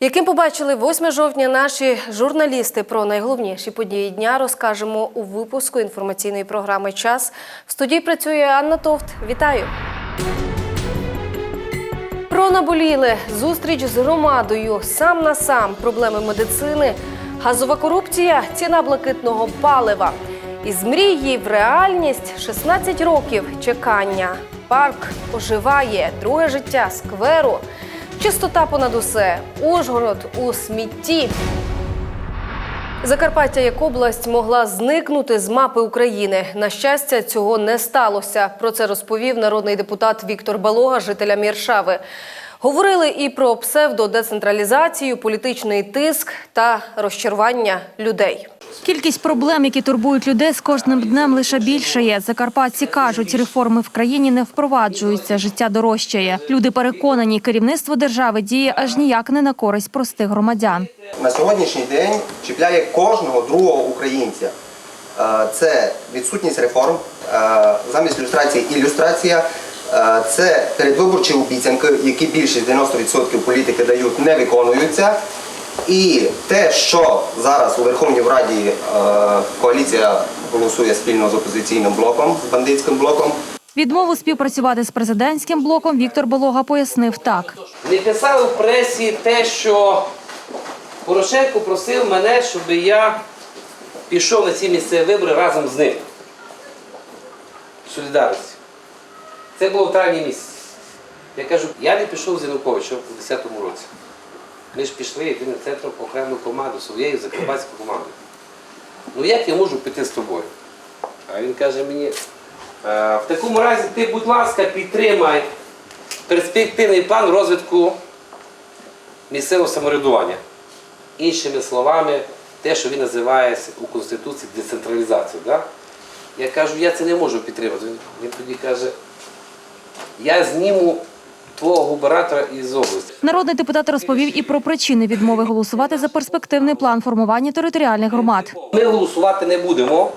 Яким побачили 8 жовтня наші журналісти про найголовніші події дня, розкажемо у випуску інформаційної програми Час. В студії працює Анна Товт. Вітаю! Про наболіле зустріч з громадою сам на сам проблеми медицини, газова корупція, ціна блакитного палива. Із мрії в реальність 16 років чекання. Парк оживає, друге життя скверу. Чистота понад усе. Ужгород у смітті. Закарпаття як область могла зникнути з мапи України. На щастя, цього не сталося. Про це розповів народний депутат Віктор Балога, жителя Міршави. Говорили і про псевдодецентралізацію, політичний тиск та розчарування людей. Кількість проблем, які турбують людей, з кожним днем лише більшає. Закарпатці кажуть, реформи в країні не впроваджуються, життя дорожчає. Люди переконані, керівництво держави діє аж ніяк не на користь простих громадян. на сьогоднішній день чіпляє кожного другого українця. Е, Це відсутність реформ, е, замість люстрації ілюстрація. Е, Це передвиборчі обіцянки, які більшість 90% політики дають, не виконуються. І те, що зараз у Верховній Раді е, коаліція голосує спільно з опозиційним блоком, з бандитським блоком, Відмову співпрацювати з президентським блоком Віктор Болога пояснив так. Не писали в пресі те, що Порошенко просив мене, щоб я пішов на ці місцеві вибори разом з ним. Солідарності. Це було в травні місяці. Я кажу, я не пішов з Януковичем у 10-му році. Ми ж пішли єдиним центром окрему команду, своєю закарпатську команду. Ну як я можу піти з тобою? А він каже мені, «Е, в такому разі ти, будь ласка, підтримай перспективний план розвитку місцевого самоврядування. Іншими словами, те, що він називає у Конституції децентралізацією. Да? Я кажу, я це не можу підтримати. Він тоді каже, я зніму твого губернатора із області. Народний депутат розповів і про причини відмови голосувати за перспективний план формування територіальних громад. Ми голосувати не будемо.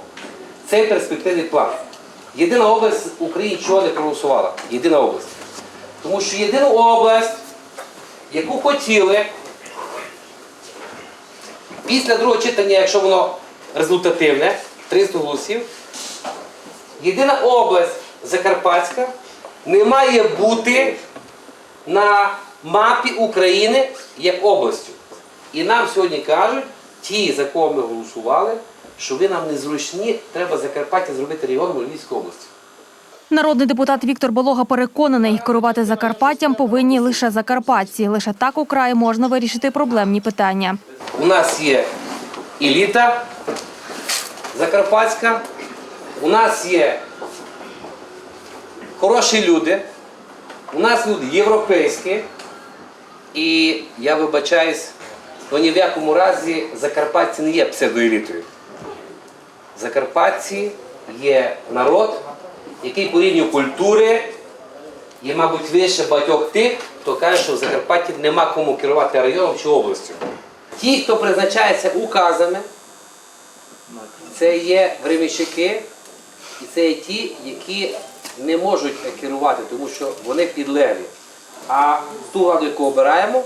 Цей перспективний план. Єдина область в Україні чого не проголосувала. Єдина область. Тому що єдина область, яку хотіли після другого читання, якщо воно результативне, 300 голосів, єдина область Закарпатська не має бути на мапі України як областю. І нам сьогодні кажуть, ті, за кого ми голосували, що ви нам незручні, треба Закарпаття зробити регіоном у Львівській області. Народний депутат Віктор Болога переконаний, керувати Закарпаттям повинні лише закарпатці. Лише так у краї можна вирішити проблемні питання. У нас є еліта закарпатська, у нас є хороші люди, у нас люди європейські, і я вибачаюсь, але ні в якому разі закарпатці не є псевдоелітою. Закарпатці є народ, який по рівню культури є, мабуть, вище багатьох тих, хто каже, що в Закарпатті нема кому керувати районом чи областю. Ті, хто призначається указами, це є временщики, і це є ті, які не можуть керувати, тому що вони підлеглі. А ту владу, яку обираємо,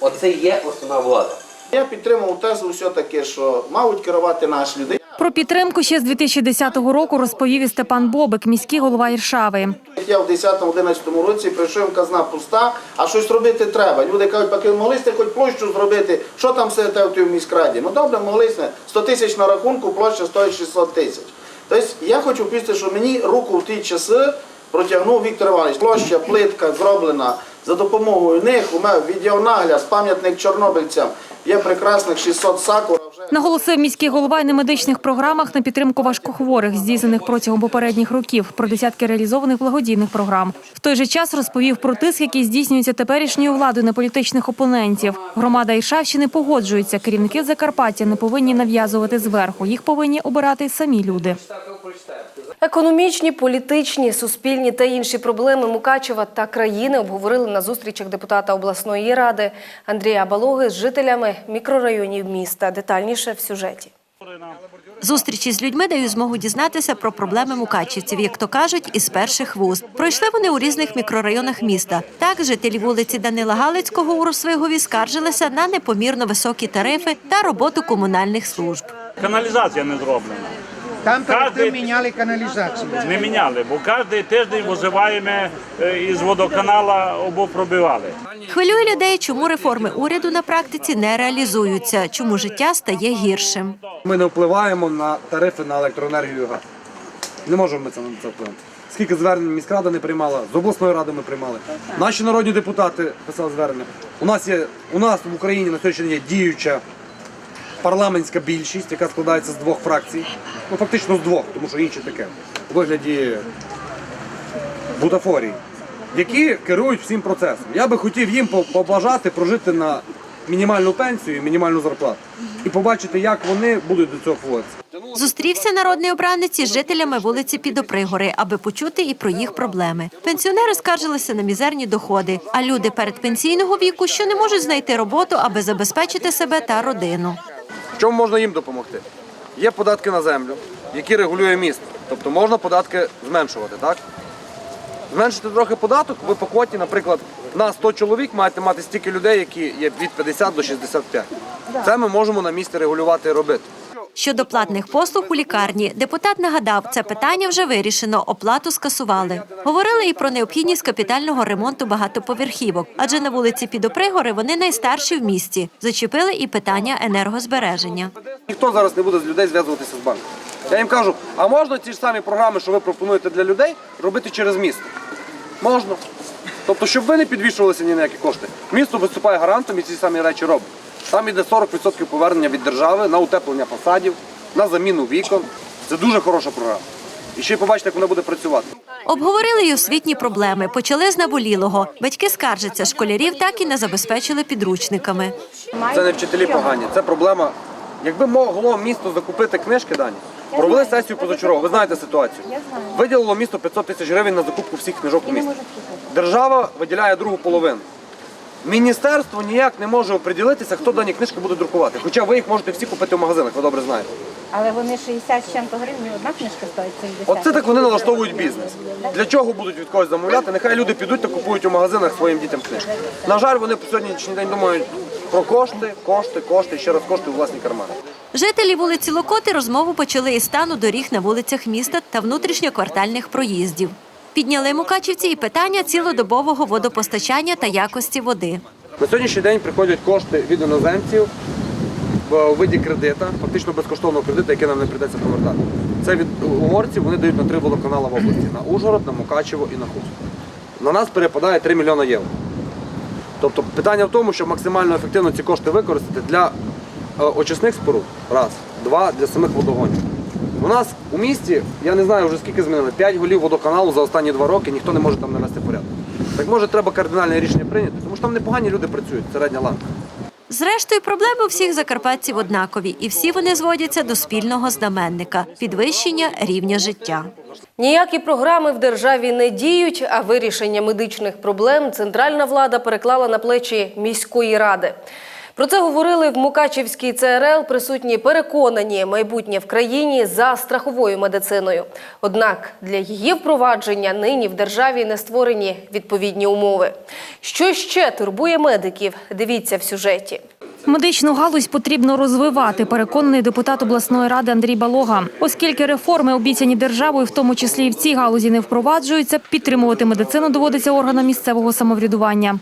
оце є основна влада. Я підтримав тезу все-таки, що мають керувати наші люди. Про підтримку ще з 2010 року розповів і Степан Бобик, міський голова Іршави. Я в 10-11 році прийшов казна пуста, а щось робити треба. Люди кажуть, поки могли сте хоч площу зробити, що там сидите в тій міськраді? Ну добре, могли сте. 100 тисяч на рахунку, площа стоїть 600 тисяч. Тобто я хочу писати, що мені руку в ті часи протягнув Віктор Іванович. Площа, плитка зроблена за допомогою них. У мене відеонагляд, пам'ятник чорнобильцям. Є прекрасних 600 сакур. Наголосив міський голова й на медичних програмах на підтримку важкохворих, здійснених протягом попередніх років, про десятки реалізованих благодійних програм. В той же час розповів про тиск, який здійснюється теперішньою владою на політичних опонентів. Громада Іршавщини погоджується, Керівники Закарпаття не повинні нав'язувати зверху. Їх повинні обирати самі люди. Економічні, політичні, суспільні та інші проблеми Мукачева та країни обговорили на зустрічах депутата обласної ради Андрія Балоги з жителями мікрорайонів міста. Детальніше в сюжеті. Зустрічі з людьми дають змогу дізнатися про проблеми мукачівців, як то кажуть, із перших вуз. Пройшли вони у різних мікрорайонах міста. Так, жителі вулиці Данила Галицького у Росвигові скаржилися на непомірно високі тарифи та роботу комунальних служб. Каналізація не зроблена. Там перед тим міняли каналізацію. Не міняли, бо кожен тиждень визиваємо е, із водоканала або пробивали. Хвилює людей, чому реформи уряду на практиці не реалізуються, чому життя стає гіршим. Ми не впливаємо на тарифи на електроенергію і газ. Не можемо ми це на це впливати. Скільки звернень міськрада не приймала, з обласної ради ми приймали. Наші народні депутати писали звернення. У нас є у нас в Україні на сьогоднішній день є діюча парламентська більшість, яка складається з двох фракцій. Ну фактично з двох, тому що інші таке. У вигляді бутафорії, які керують всім процесом. Я би хотів їм по- поблажати прожити на мінімальну пенсію і мінімальну зарплату. І побачити, як вони будуть до цього поводитися. Зустрівся народний обранець із жителями вулиці Підопригори, аби почути і про їх проблеми. Пенсіонери скаржилися на мізерні доходи, а люди передпенсійного віку, що не можуть знайти роботу, аби забезпечити себе та родину. Чому можна їм допомогти? Є податки на землю, які регулює місто. Тобто можна податки зменшувати, так? Зменшити трохи податок, ви по квоті, наприклад, на 100 чоловік маєте мати стільки людей, які є від 50 до 65. Це ми можемо на місці регулювати і робити. Щодо платних послуг у лікарні, депутат нагадав, це питання вже вирішено, оплату скасували. Говорили і про необхідність капітального ремонту багатоповерхівок, адже на вулиці Підопригори вони найстарші в місті. Зачепили і питання енергозбереження. Ніхто зараз не буде з людей зв'язуватися з банком. Я їм кажу, а можна ті ж самі програми, що ви пропонуєте для людей, робити через місто? Можна. Тобто, щоб ви не підвішувалися ні на які кошти. Місто виступає гарантом і ці самі речі робить. Там йде 40% повернення від держави на утеплення фасадів, на заміну вікон. Це дуже хороша програма. І ще й побачите, як вона буде працювати. Обговорили й освітні проблеми. Почали з наболілого. Батьки скаржаться, школярів так і не забезпечили підручниками. Це не вчителі погані, це проблема. Якби могло місто закупити книжки дані, провели сесію позачергову, ви знаєте ситуацію. Виділило місто 500 тисяч гривень на закупку всіх книжок у місті. Держава виділяє другу половину. Міністерство ніяк не може оприділитися, хто дані книжки буде друкувати. Хоча ви їх можете всі купити в магазинах, ви добре знаєте. Але вони 60 з чим-то гривень, одна книжка стоїть 70. Оце так вони налаштовують бізнес. Для чого будуть від когось замовляти? Нехай люди підуть та купують у магазинах своїм дітям книжки. На жаль, вони по сьогоднішній день думають про кошти, кошти, кошти, ще раз кошти у власні кармани. Жителі вулиці Локоти розмову почали із стану доріг на вулицях міста та внутрішньоквартальних проїздів. Підняли мукачівці і питання цілодобового водопостачання та якості води. На сьогоднішній день приходять кошти від іноземців в виді кредита, фактично безкоштовного кредиту, який нам не прийдеться повертати. Це від угорців вони дають на три водоканали в області: на Ужгород, на Мукачево і на Хуст. На нас перепадає 3 мільйони євро. Тобто питання в тому, щоб максимально ефективно ці кошти використати для е, очисних споруд. Раз, два для самих водогонів. У нас у місті, я не знаю вже скільки змінили, 5 голів водоканалу за останні два роки, ніхто не може там навести порядок. Так може треба кардинальне рішення прийняти, тому що там непогані люди працюють, середня ланка. Зрештою, проблеми у всіх закарпатців однакові, і всі вони зводяться до спільного знаменника підвищення рівня життя. Ніякі програми в державі не діють, а вирішення медичних проблем центральна влада переклала на плечі міської ради. Про це говорили в Мукачівській ЦРЛ. Присутні переконані майбутнє в країні за страховою медициною. Однак для її впровадження нині в державі не створені відповідні умови. Що ще турбує медиків? Дивіться в сюжеті. Медичну галузь потрібно розвивати, переконаний депутат обласної ради Андрій Балога. Оскільки реформи обіцяні державою, в тому числі і в цій галузі, не впроваджуються, підтримувати медицину доводиться органам місцевого самоврядування.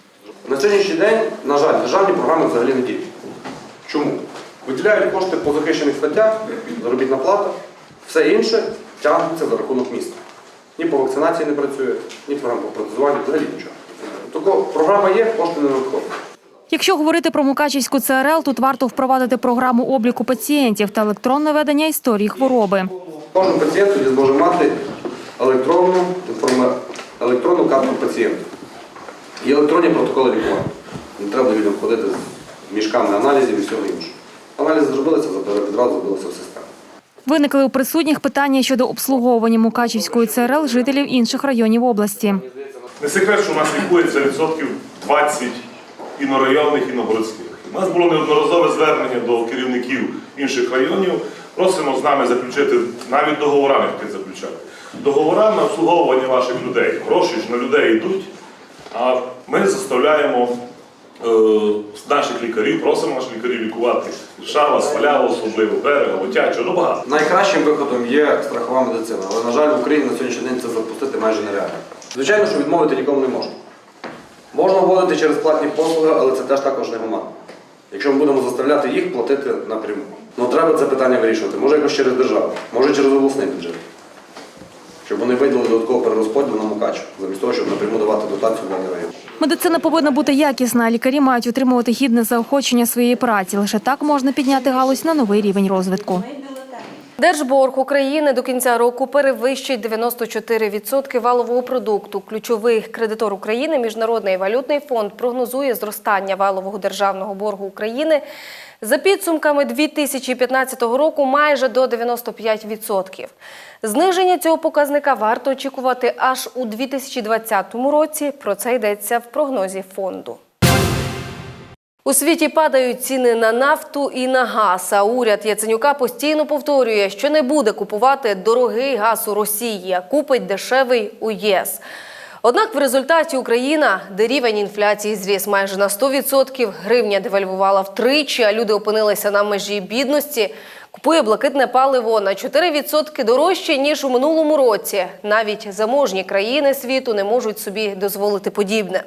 На сьогоднішній день, на жаль, державні програми взагалі не діють. Чому? Виділяють кошти по захищених статтях, заробітна плата, все інше тягнеться за рахунок міста. Ні по вакцинації не працює, ні програма по протезуванню, взагалі нічого. Тобто програма є, кошти не надходять. Якщо говорити про Мукачівську ЦРЛ, тут варто впровадити програму обліку пацієнтів та електронне ведення історії хвороби. Кожен пацієнт тоді зможе мати електронну, електронну карту пацієнта. І електронні протоколи лікування. Не треба людям ходити з мішками аналізів і всього іншого. Аналізи зробилися, відразу зробилися в систему. Виникли у присутніх питання щодо обслуговування Мукачівської ЦРЛ жителів інших районів області. Не секрет, що у нас лікується відсотків 20 інорайонних, іногородських. У нас було неодноразове звернення до керівників інших районів Просимо з нами заключити навіть договора, не заключати. Договора на обслуговування ваших людей. Гроші ж на людей йдуть, а ми заставляємо е, наших лікарів, просимо наших лікарів лікувати шава, свалява, особливо берега, летячого, ну багато. Найкращим виходом є страхова медицина, але на жаль в Україні на сьогоднішній день це запустити майже нереально. Звичайно, що відмовити нікому не можна. Можна вводити через платні послуги, але це теж також негуманно. Якщо ми будемо заставляти їх платити напряму. Ну треба це питання вирішувати. Може якось через державу, може через обласний бюджет. Щоб вони виділили додатково перерозподіл на Мукачу, замість того, щоб напряму давати дотацію для район. Медицина повинна бути якісна. Лікарі мають отримувати гідне заохочення своєї праці. Лише так можна підняти галузь на новий рівень розвитку. Держборг України до кінця року перевищить 94% валового продукту. Ключовий кредитор України, Міжнародний валютний фонд, прогнозує зростання валового державного боргу України за підсумками 2015 року майже до 95%. Зниження цього показника варто очікувати аж у 2020 році. Про це йдеться в прогнозі фонду. У світі падають ціни на нафту і на газ. А уряд Яценюка постійно повторює, що не буде купувати дорогий газ у Росії, а купить дешевий у ЄС. Однак в результаті Україна, де рівень інфляції зріс майже на 100%, гривня девальвувала втричі, а люди опинилися на межі бідності, купує блакитне паливо на 4% дорожче, ніж у минулому році. Навіть заможні країни світу не можуть собі дозволити подібне.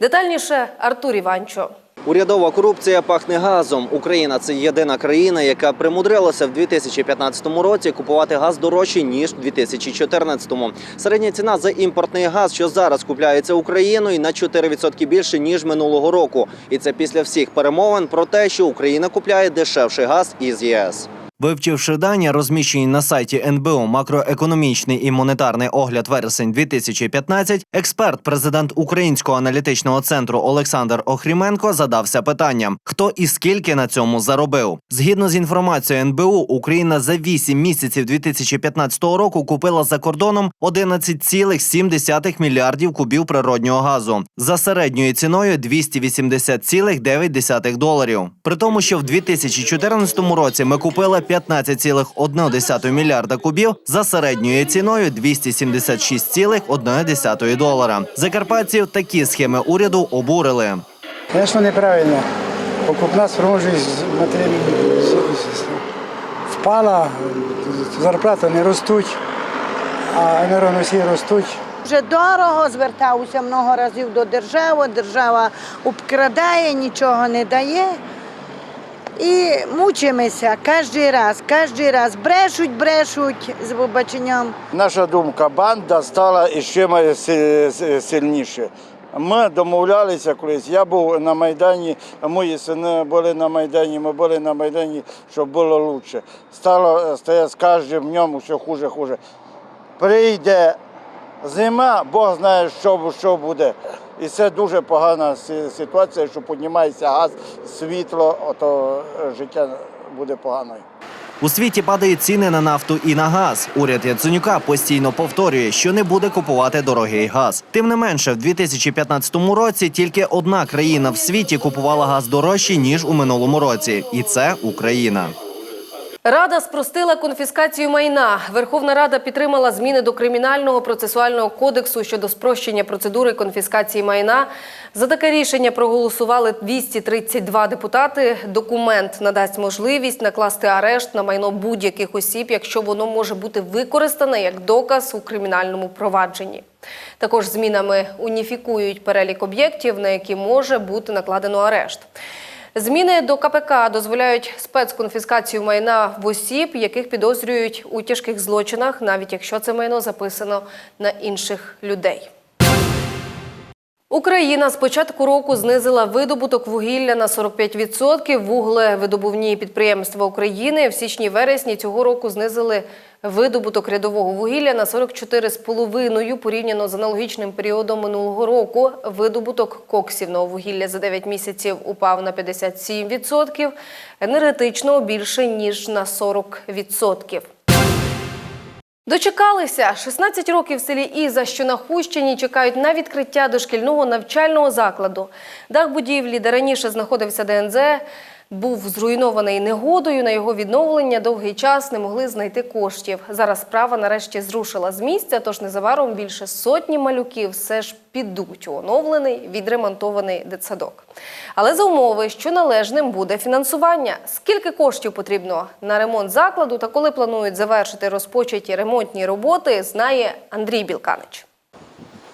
Детальніше Артур Іванчо. Урядова корупція пахне газом. Україна це єдина країна, яка примудрилася в 2015 році купувати газ дорожче ніж в 2014. Середня ціна за імпортний газ, що зараз купляється Україною, на 4% більше ніж минулого року. І це після всіх перемовин про те, що Україна купляє дешевший газ із ЄС. Вивчивши дані, розміщені на сайті НБУ макроекономічний і монетарний огляд вересень 2015, експерт, президент Українського аналітичного центру Олександр Охріменко задався питанням: хто і скільки на цьому заробив? Згідно з інформацією НБУ, Україна за 8 місяців 2015 року купила за кордоном 11,7 мільярдів кубів природнього газу за середньою ціною 280,9 доларів. При тому, що в 2014 році ми купили 15,1 мільярда кубів за середньою ціною 276,1 долара. Закарпатців такі схеми уряду обурили. Звісно, неправильно. Покупна спроможність впала, зарплати не ростуть, а енергоносії ростуть. Вже дорого звертався много разів до держави, держава обкрадає, нічого не дає. І мучимося кожен раз, кожен раз. Брешуть, брешуть з вибаченням. Наша думка, банда стала іще сильніше. Ми домовлялися колись. Я був на Майдані, мої сини були на Майдані, ми були на Майдані, щоб було краще. Стало стає з кожним днем все хуже, хуже. Прийде зима, Бог знає, що, що буде. І це дуже погана ситуація, що піднімається газ, світло, ото е, життя буде поганою. У світі падають ціни на нафту і на газ. Уряд Яценюка постійно повторює, що не буде купувати дорогий газ. Тим не менше, в 2015 році тільки одна країна в світі купувала газ дорожче ніж у минулому році, і це Україна. Рада спростила конфіскацію майна. Верховна Рада підтримала зміни до кримінального процесуального кодексу щодо спрощення процедури конфіскації майна. За таке рішення проголосували 232 депутати. Документ надасть можливість накласти арешт на майно будь-яких осіб, якщо воно може бути використане як доказ у кримінальному провадженні. Також змінами уніфікують перелік об'єктів, на які може бути накладено арешт. Зміни до КПК дозволяють спецконфіскацію майна в осіб, яких підозрюють у тяжких злочинах, навіть якщо це майно записано на інших людей. Україна з початку року знизила видобуток вугілля на 45%. Вуглевидобувні підприємства України в січні-вересні цього року знизили видобуток рядового вугілля на 44,5% порівняно з аналогічним періодом минулого року. Видобуток коксівного вугілля за 9 місяців упав на 57%, енергетичного більше ніж на 40%. Дочекалися 16 років в селі Іза, що на Хущині, чекають на відкриття дошкільного навчального закладу. Дах будівлі, де раніше знаходився ДНЗ, був зруйнований негодою. На його відновлення довгий час не могли знайти коштів. Зараз справа нарешті зрушила з місця, тож незабаром більше сотні малюків все ж підуть у оновлений, відремонтований дитсадок. Але за умови, що належним буде фінансування. Скільки коштів потрібно на ремонт закладу та коли планують завершити розпочаті ремонтні роботи, знає Андрій Білканич.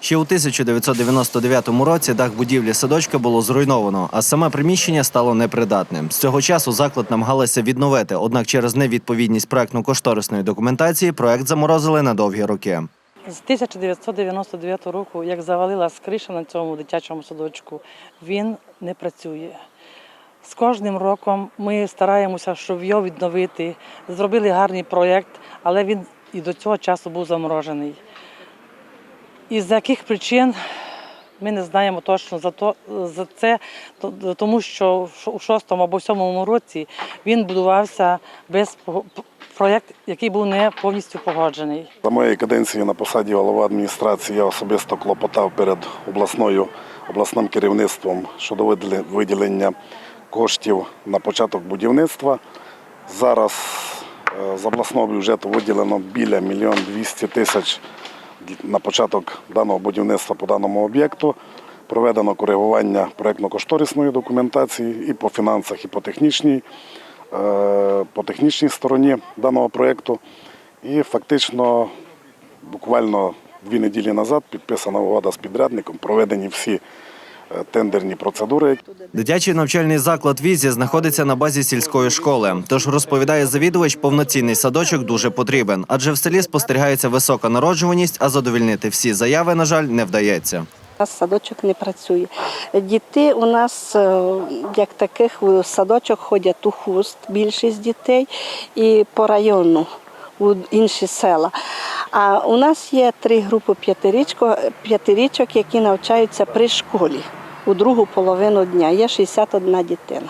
Ще у 1999 році дах будівлі садочка було зруйновано, а саме приміщення стало непридатним. З цього часу заклад намагалися відновити, однак через невідповідність проектно-кошторисної документації проект заморозили на довгі роки. З 1999 року, як завалилась криша на цьому дитячому садочку, він не працює. З кожним роком ми стараємося, щоб його відновити. Зробили гарний проєкт, але він і до цього часу був заморожений. Із яких причин ми не знаємо точно за, то, за це, тому що у шостому або сьомому році він будувався без проєкт, який був не повністю погоджений. За моєї каденції на посаді голова адміністрації я особисто клопотав перед обласною обласним керівництвом щодо виділення коштів на початок будівництва. Зараз е, з обласного бюджету виділено біля мільйон двісті тисяч на початок даного будівництва по даному об'єкту. Проведено коригування проєктно-кошторисної документації і по фінансах, і по технічній, е, по технічній стороні даного проєкту. І фактично буквально дві неділі назад підписана угода з підрядником, проведені всі тендерні процедури. Дитячий навчальний заклад Візі знаходиться на базі сільської школи. Тож розповідає завідувач, повноцінний садочок дуже потрібен, адже в селі спостерігається висока народжуваність, а задовільнити всі заяви, на жаль, не вдається. У нас садочок не працює. Діти у нас е, як таких в садочок ходять у хуст, більшість дітей, і по району у інші села. А у нас є три групи п'ятирічок, які навчаються при школі у другу половину дня. Є 61 дитина.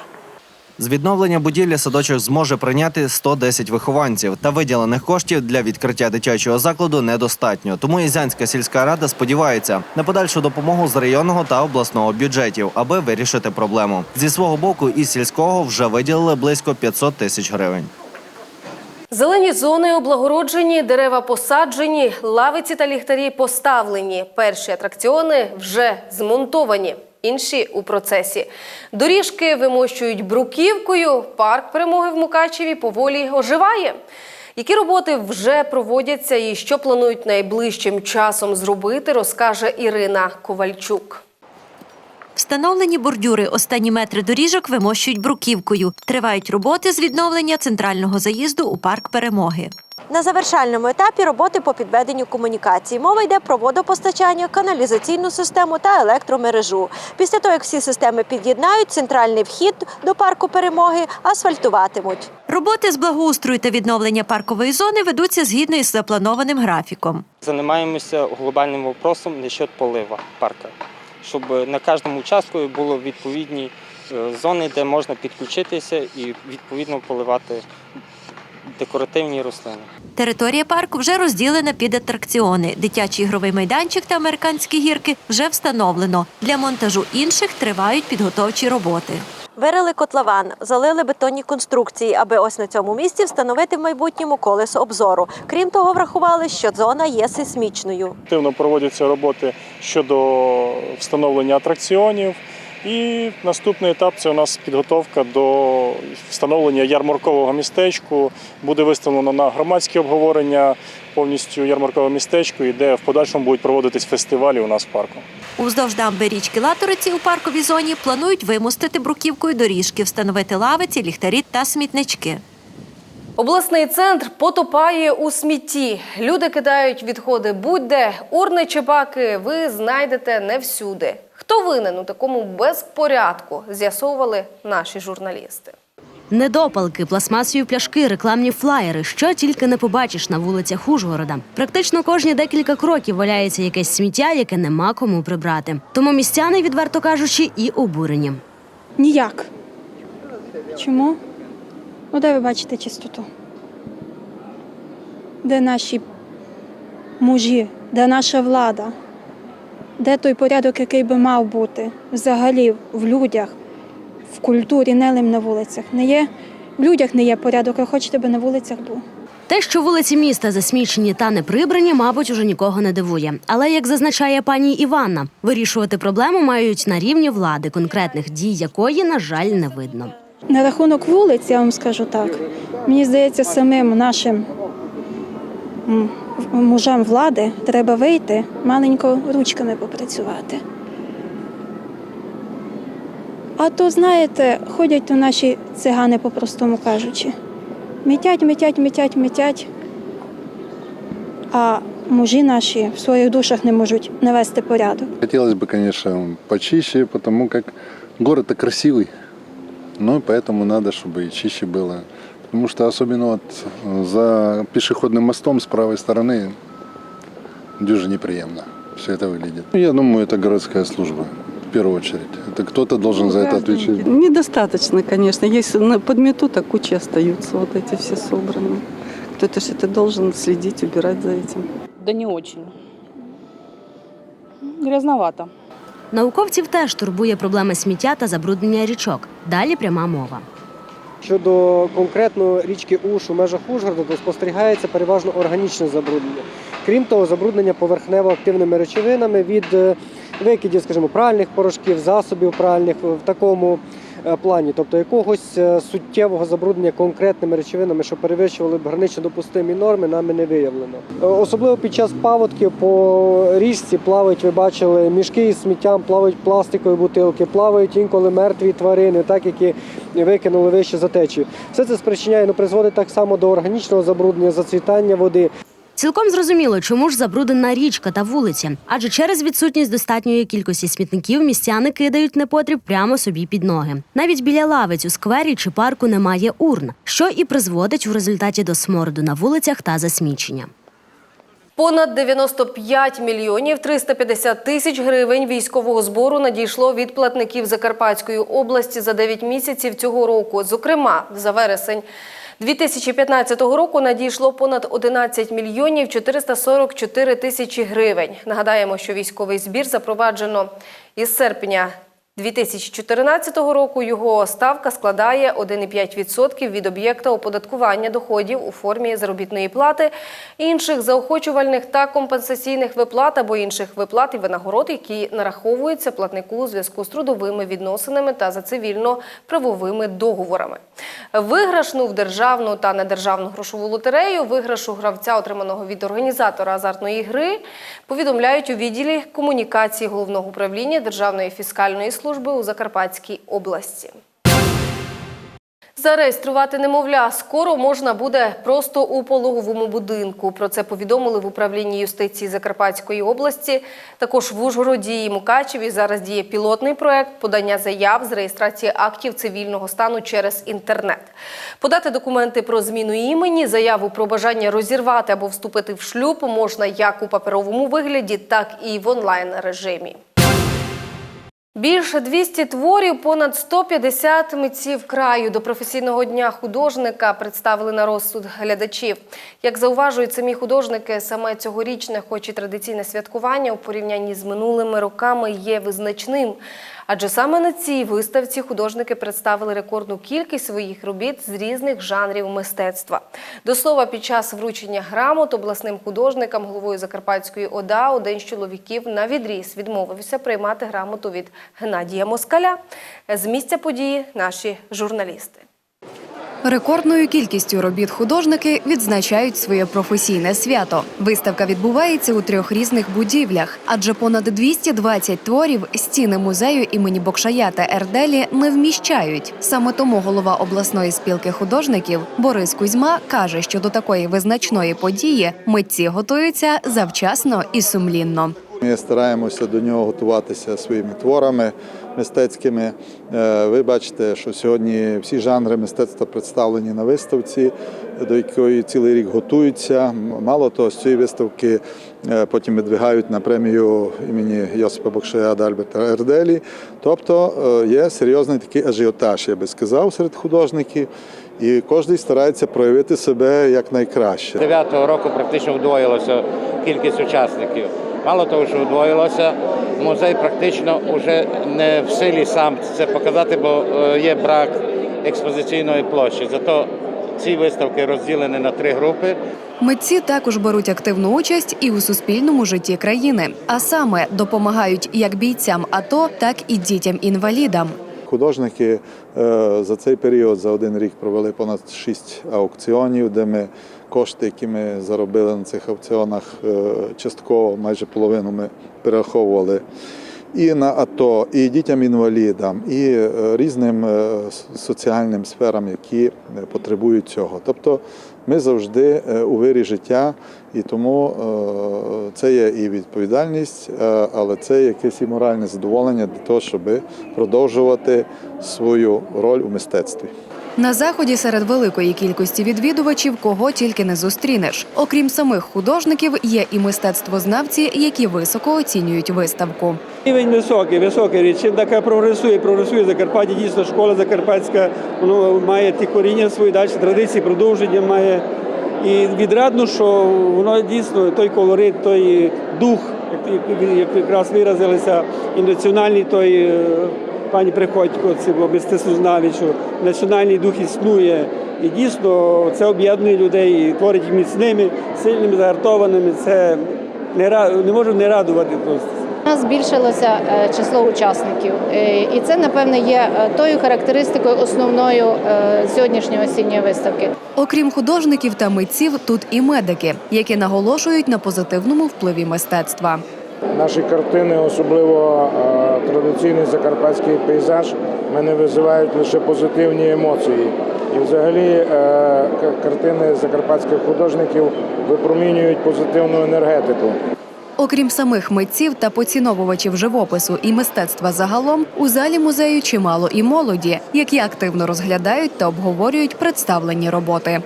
З відновлення будівлі садочок зможе прийняти 110 вихованців, та виділених коштів для відкриття дитячого закладу недостатньо. Тому Ізянська сільська рада сподівається на подальшу допомогу з районного та обласного бюджетів, аби вирішити проблему. Зі свого боку із сільського вже виділили близько 500 тисяч гривень. Зелені зони облагороджені, дерева посаджені, лавиці та ліхтарі поставлені. Перші атракціони вже змонтовані, інші у процесі. Доріжки вимощують бруківкою. Парк перемоги в Мукачеві поволі оживає. Які роботи вже проводяться і що планують найближчим часом зробити, розкаже Ірина Ковальчук. Встановлені бордюри останні метри доріжок вимощують бруківкою. Тривають роботи з відновлення центрального заїзду у парк перемоги. На завершальному етапі роботи по підведенню комунікацій. Мова йде про водопостачання, каналізаційну систему та електромережу. Після того, як всі системи під'єднають, центральний вхід до парку перемоги асфальтуватимуть. Роботи з благоустрою та відновлення паркової зони ведуться згідно із запланованим графіком. Занимаємося глобальним вопросом насчет полива парка, щоб на кожному участку було відповідні е, зони, де можна підключитися і відповідно поливати декоративні рослини. Територія парку вже розділена під атракціони. Дитячий ігровий майданчик та американські гірки вже встановлено. Для монтажу інших тривають підготовчі роботи. Вирили котлован, залили бетонні конструкції, аби ось на цьому місці встановити в майбутньому колесо обзору. Крім того, врахували, що зона є сейсмічною. Активно проводяться роботи щодо встановлення атракціонів. І наступний етап це у нас підготовка до встановлення ярмаркового містечку. Буде виставлено на громадське обговорення повністю ярмаркове містечко, і де в подальшому будуть проводитись фестивалі у нас в парку. Уздовж дамби річки Латориці у парковій зоні планують вимостити бруківкою доріжки, встановити лавиці, ліхтарі та смітнички. Обласний центр потопає у смітті. Люди кидають відходи будь-де. Урни чи баки ви знайдете не всюди. Хто винен у такому безпорядку, з'ясовували наші журналісти. Недопалки, пластмасові пляшки, рекламні флаєри, що тільки не побачиш на вулицях Ужгорода. Практично кожні декілька кроків валяється якесь сміття, яке нема кому прибрати. Тому містяни, відверто кажучи, і обурені. Ніяк. Чому? Ну, де ви бачите чистоту? Де наші мужі, де наша влада? Де той порядок, який би мав бути взагалі в людях, в культурі, не лим на вулицях. Не є, в людях не є порядок, а хочете, би на вулицях був. Те, що вулиці міста засмічені та не прибрані, мабуть, уже нікого не дивує. Але як зазначає пані Іванна, вирішувати проблему мають на рівні влади, конкретних дій якої, на жаль, не видно. На рахунок вулиць, я вам скажу так. Мені здається, самим нашим мужам влади треба вийти, маленько ручками попрацювати. А то, знаєте, ходять то наші цигани, по-простому кажучи. Митять, митять, митять, митять. А мужі наші в своїх душах не можуть навести порядок. Хотелось бы, конечно, почище, потому как город-то красивый. Ну, и поэтому надо, чтобы и чище было. Потому что особенно вот э, за пешеходным мостом с правой стороны дюже неприемно все это выглядит. Ну, Я думаю, это городская служба в первую очередь. Это кто-то должен за это отвечать. Недостаточно, конечно. Если на- подметут, а кучи остаются вот эти все собранные. Кто-то же это должен следить, убирать за этим. Да не очень. Грязновато. Науковців теж турбує проблема сміття та забруднення річок. Далі пряма мова. Щодо конкретно річки Уш у межах Ужгорода, то спостерігається переважно органічне забруднення. Крім того, забруднення поверхнево-активними речовинами від е, викидів, скажімо, пральних порошків, засобів пральних в такому е, плані, тобто якогось е, суттєвого забруднення конкретними речовинами, що перевищували б гранично допустимі норми, нами не виявлено. Е, Особливо під час паводків по річці плавають, ви бачили, мішки із сміттям, плавають пластикові бутилки, плавають інколи мертві тварини, так які викинули вище за течію. Все це спричиняє, ну призводить так само до органічного забруднення, зацвітання води. Цілком зрозуміло, чому ж забруднена річка та вулиці, адже через відсутність достатньої кількості смітників містяни кидають непотріб прямо собі під ноги. Навіть біля лавиць у сквері чи парку немає урн, що і призводить у результаті до смороду на вулицях та засмічення. Понад 95 мільйонів 350 тисяч гривень військового збору надійшло від платників Закарпатської області за 9 місяців цього року. Зокрема, за вересень 2015 року надійшло понад 11 мільйонів 444 тисячі гривень. Нагадаємо, що військовий збір запроваджено із серпня 2014 року його ставка складає 1,5% від об'єкта оподаткування доходів у формі заробітної плати, інших заохочувальних та компенсаційних виплат або інших виплат і винагород, які нараховуються платнику у зв'язку з трудовими відносинами та за цивільно-правовими договорами. Виграшну в державну та недержавну грошову лотерею, виграшу гравця, отриманого від організатора азартної гри, повідомляють у відділі комунікації головного управління Державної фіскальної служби у Закарпатській області. Зареєструвати немовля скоро можна буде просто у пологовому будинку. Про це повідомили в управлінні юстиції Закарпатської області. Також в Ужгороді і Мукачеві зараз діє пілотний проект подання заяв з реєстрації актів цивільного стану через інтернет. Подати документи про зміну імені, заяву про бажання розірвати або вступити в шлюб можна як у паперовому вигляді, так і в онлайн режимі. Більше 200 творів, понад 150 митців краю до професійного дня художника представили на розсуд глядачів. Як зауважують самі художники, саме цьогорічне, хоч і традиційне святкування у порівнянні з минулими роками є визначним. Адже саме на цій виставці художники представили рекордну кількість своїх робіт з різних жанрів мистецтва. До слова, під час вручення грамот обласним художникам головою Закарпатської ОДА один з чоловіків на відріз відмовився приймати грамоту від Геннадія Москаля. З місця події наші журналісти. Рекордною кількістю робіт художники відзначають своє професійне свято. Виставка відбувається у трьох різних будівлях, адже понад 220 творів стіни музею імені Бокшая та Ерделі не вміщають. Саме тому голова обласної спілки художників Борис Кузьма каже, що до такої визначної події митці готуються завчасно і сумлінно. Ми стараємося до нього готуватися своїми творами мистецькими. Е, Ви бачите, що сьогодні всі жанри мистецтва представлені на виставці, до якої цілий рік готуються. Мало того, з цієї виставки е, потім видвигають на премію імені Йосипа Бокшая та Альберта Ерделі. Тобто е, є серйозний такий ажіотаж, я би сказав, серед художників. І кожен старається проявити себе як найкраще. Дев'ятого року практично вдвоїлося кількість учасників. Мало того, що удвоїлося, музей практично вже не в силі сам це показати, бо е, є брак експозиційної площі. Зато ці виставки розділені на три групи. Митці також беруть активну участь і у суспільному житті країни, а саме допомагають як бійцям АТО, так і дітям-інвалідам. Художники е, за цей період за один рік провели понад шість аукціонів, де ми кошти, які ми заробили на цих аукціонах, е, частково майже половину ми перераховували і на АТО, і дітям-інвалідам, і е, різним соціальним сферам, які потребують цього. Тобто ми завжди у вирі життя, і тому е, це є і відповідальність, е, але це якесь і моральне задоволення для того, щоб продовжувати свою роль у мистецтві. На заході серед великої кількості відвідувачів кого тільки не зустрінеш. Окрім самих художників, є і мистецтвознавці, які високо оцінюють виставку. Рівень високий, високий річ. Чим така прогресує, прогресує Закарпаття. Дійсно, школа закарпатська воно має ті коріння свої далі, традиції, продовження має. І відрадно, що воно дійсно той колорит, той дух, як, як, як якраз виразилися, і національний той е, пані Приходько, був мистецтвознавець, національний дух існує. І дійсно це об'єднує людей, і творить їх міцними, сильними, загартованими. Це не, не можу не радувати просто. Нас збільшилося е, число учасників, Е, і це напевне є е, тою характеристикою основною сьогоднішньої осінньої виставки. Окрім художників та митців, тут і медики, які наголошують на позитивному впливі мистецтва. Наші картини, особливо традиційний закарпатський пейзаж, мене визивають лише позитивні емоції. І взагалі картини закарпатських художників випромінюють позитивну енергетику. Окрім самих митців та поціновувачів живопису і мистецтва загалом, у залі музею чимало і молоді, які активно розглядають та обговорюють представлені роботи.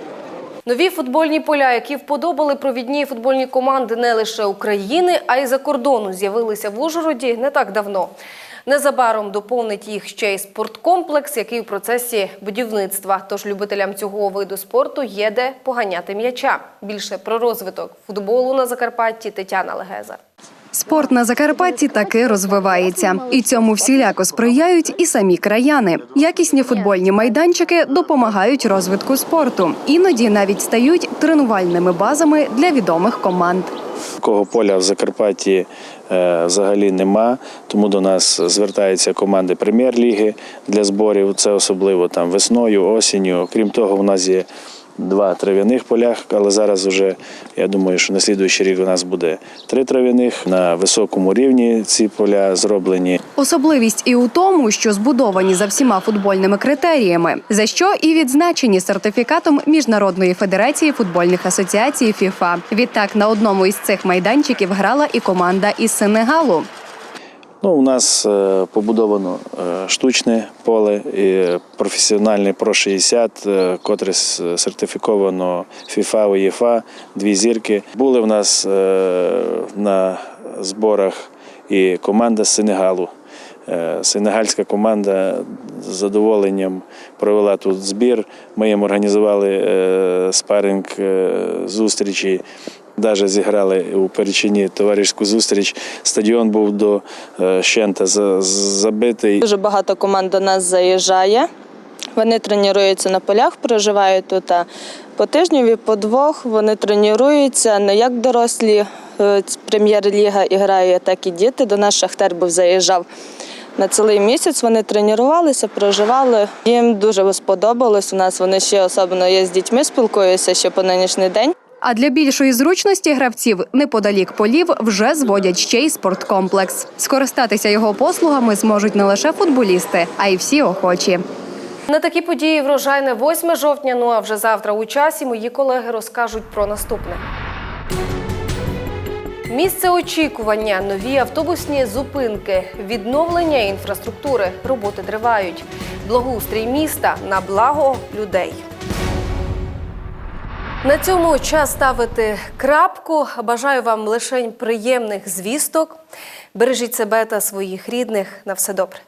Нові футбольні поля, які вподобали провідні футбольні команди не лише України, а й за кордону, з'явилися в Ужгороді не так давно. Незабаром доповнить їх ще й спорткомплекс, який у процесі будівництва. Тож любителям цього виду спорту є де поганяти м'яча. Більше про розвиток футболу на Закарпатті Тетяна Легеза. Спорт на Закарпатті таки розвивається, і цьому всіляко сприяють і самі краяни. Якісні футбольні майданчики допомагають розвитку спорту, іноді навіть стають тренувальними базами для відомих команд. Такого поля в Закарпатті взагалі нема, тому до нас звертаються команди прем'єр-ліги для зборів. Це особливо там весною, осінню. Крім того, у нас є два трав'яних полях, але зараз вже я думаю, що на слідуючий рік у нас буде три трав'яних на високому рівні. Ці поля зроблені. Особливість і у тому, що збудовані за всіма футбольними критеріями, за що і відзначені сертифікатом Міжнародної федерації футбольних асоціацій ФІФА. Відтак на одному із цих майданчиків грала і команда із Сенегалу. Ну, у нас е, побудовано е, штучне поле, і професіональне Про 60, е, котре сертифіковано FIFA, УЄФА, дві зірки. Були в нас на зборах і команда з Сенегалу. Сенегальська команда з задоволенням провела тут збір. Ми їм організували спаринг зустрічі. Навіть зіграли у Перечині товаришську зустріч. Стадіон був до е, щента забитий. Дуже багато команд до нас заїжджає. Вони тренуються на полях, проживають тут по тижню і по двох. Вони тренуються не як дорослі. е, Прем'єр-ліга грає, так і діти. До нас Шахтар був заїжджав на цілий місяць. Вони тренувалися, проживали. Їм дуже сподобалось. У нас вони ще особливо є з дітьми, спілкуються ще по нинішній день. А для більшої зручності гравців неподалік полів вже зводять ще й спорткомплекс. Скористатися його послугами зможуть не лише футболісти, а й всі охочі. На такі події врожайне 8 жовтня. Ну а вже завтра у часі мої колеги розкажуть про наступне. Місце очікування, нові автобусні зупинки, відновлення інфраструктури. Роботи тривають. Благоустрій міста на благо людей. На цьому час ставити крапку. Бажаю вам лише приємних звісток. Бережіть себе та своїх рідних. На все добре.